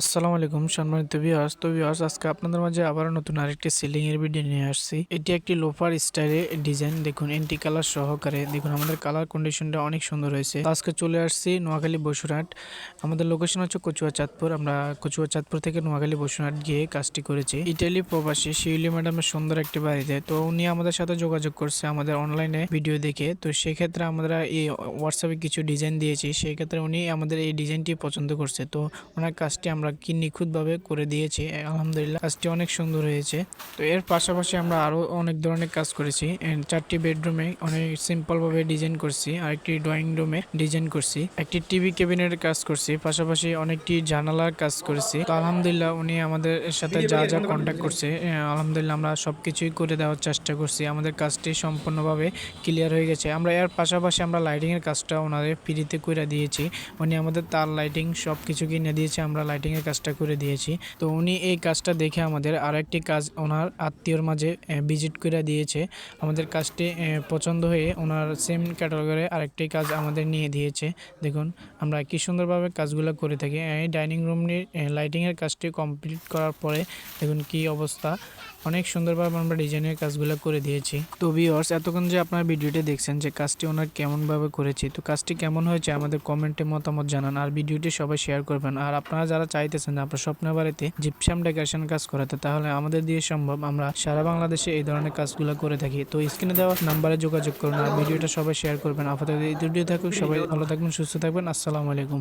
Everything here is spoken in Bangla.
আসসালামু আলাইকুম সম্মানিত ভিউয়ার্স তো ভিউয়ার্স আজকে আপনাদের মাঝে আবার নতুন আরেকটি সিলিং এর ভিডিও নিয়ে আসছি। এটি একটি লোফার স্টাইলে ডিজাইন দেখুন এন্টি কালার সহকারে। দেখুন, আমাদের কালার কন্ডিশনটা অনেক সুন্দর হয়েছে। আজকে চলে আসছি নোয়াখালী বসুরহাট। আমাদের লোকেশন হচ্ছে কচুয়া চাঁদপুর। আমরা কচুয়া চাঁদপুর থেকে নোয়াখালী বসুরহাট গিয়ে কাজটি করেছি। ইটালি প্রবাসী শিউলি ম্যাডামের সুন্দর একটি বাড়িতে। তো উনি আমাদের সাথে যোগাযোগ করছে আমাদের অনলাইনে ভিডিও দেখে। তো সেক্ষেত্রে আমরা এই হোয়াটসঅ্যাপে কিছু ডিজাইন দিয়েছি। সেই ক্ষেত্রে উনি আমাদের এই ডিজাইনটি পছন্দ করছে। তো ওনার কাজটি আমরা কি নিখুঁতভাবে করে দিয়েছি আলহামদুলিল্লাহ। কাজটি অনেক সুন্দর হয়েছে। তো এর পাশাপাশি আমরা আরও অনেক ধরনের কাজ করেছি। চারটি বেডরুমে অনেক সিম্পলভাবে ডিজাইন করছি আর একটি ড্রয়িং রুমে ডিজাইন করছি, একটি টিভি কেবিনেটের কাজ করছি, পাশাপাশি অনেকটি জানালার কাজ করেছি। তো আলহামদুলিল্লাহ উনি আমাদের সাথে যা যা কন্ট্যাক্ট করছে আলহামদুলিল্লাহ আমরা সব কিছুই করে দেওয়ার চেষ্টা করছি। আমাদের কাজটি সম্পূর্ণভাবে ক্লিয়ার হয়ে গেছে। আমরা এর পাশাপাশি আমরা লাইটিংয়ের কাজটা ওনাদের ফ্রিতে করে দিয়েছি। উনি আমাদের তার লাইটিং সব কিছু কিনে দিয়েছে, আমরা লাইটিংয়ের কাজটা করে দিয়েছি। তো উনি এই কাজটা দেখে আমাদের আরেকটি কাজ ওনার আত্মীয়র মাঝে ভিজিট করে দিয়েছে। আমাদের কাজটি পছন্দ হয়ে ওনার সেম ক্যাটাগরি আরেকটি কাজ আমাদের নিয়ে দিয়েছে। দেখুন, আমরা কি সুন্দরভাবে কাজগুলো করে থাকি। এই ডাইনিং রুমটির লাইটিংয়ের কাজটি কমপ্লিট করার পরে দেখুন কি অবস্থা। অনেক সুন্দরভাবে আমরা ডিজাইনের কাজগুলো করে দিয়েছি। তো ভিওর্স এতক্ষণ যে আপনার ভিডিওটি দেখছেন যে কাজটি ওনার কেমনভাবে করেছি, তো কাজটি কেমন হয়েছে আমাদের কমেন্টে মতামত জানান আর ভিডিওটি সবাই শেয়ার করবেন। আর আপনারা যারা চাইতেছেন যে আপনার স্বপ্ন বাড়িতে জিপসাম ডেকোরেশন কাজ করাতে, তাহলে আমাদের দিয়ে সম্ভব আমরা সারা বাংলাদেশে এই ধরনের কাজগুলো করে থাকি। তো স্ক্রিনে দেওয়া নাম্বারে যোগাযোগ করুন আর ভিডিওটা সবাই শেয়ার করবেন। আপাতত এই ভিডিও থাকুক, সবাই ভালো থাকবেন, সুস্থ থাকবেন। আসসালামু আলাইকুম।